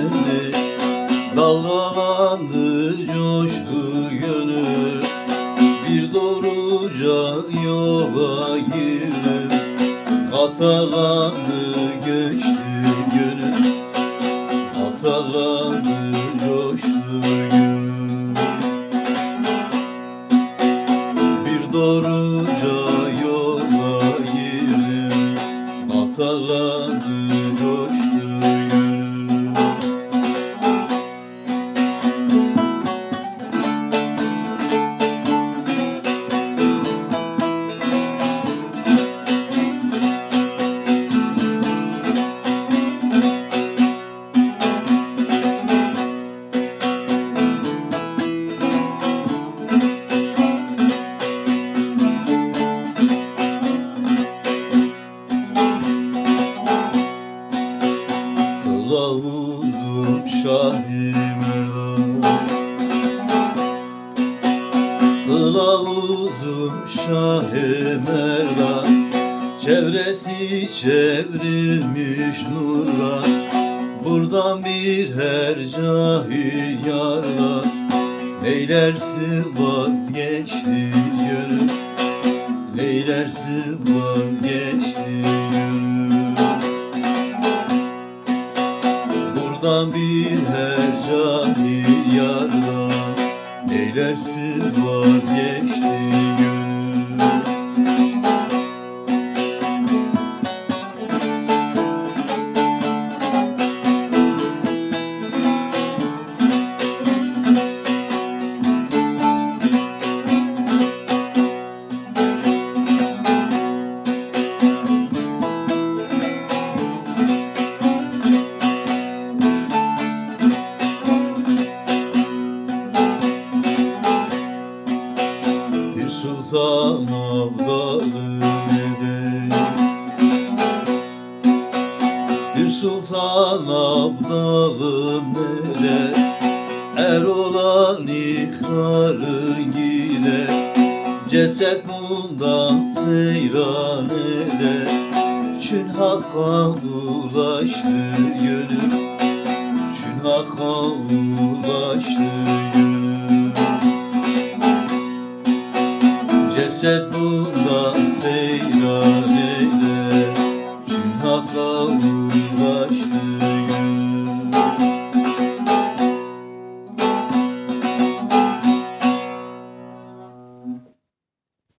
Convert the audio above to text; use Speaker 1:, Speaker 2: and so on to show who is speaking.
Speaker 1: geldi. Dalgalandı coştu gönül Bir doğruca yola girdim Katarlandı geçti gönül Katarlandı coştu gönül Bir doğru Kılavuzum Şahim Erdoğan Kılavuzum Şahim Erdoğan Çevresi çevrilmiş nurla. Buradan bir hercahı yarla. Neylersin vazgeçti gönül Neylersin vazgeçti Buradan bir her cahil yardan Neylersin vazgeçti muhtarı gider Ceset bundan seyran eder Çün hakka ulaştı yönüm Çün hakka ulaştı yönüm Ceset bundan seyran eder Çün hakka ulaştı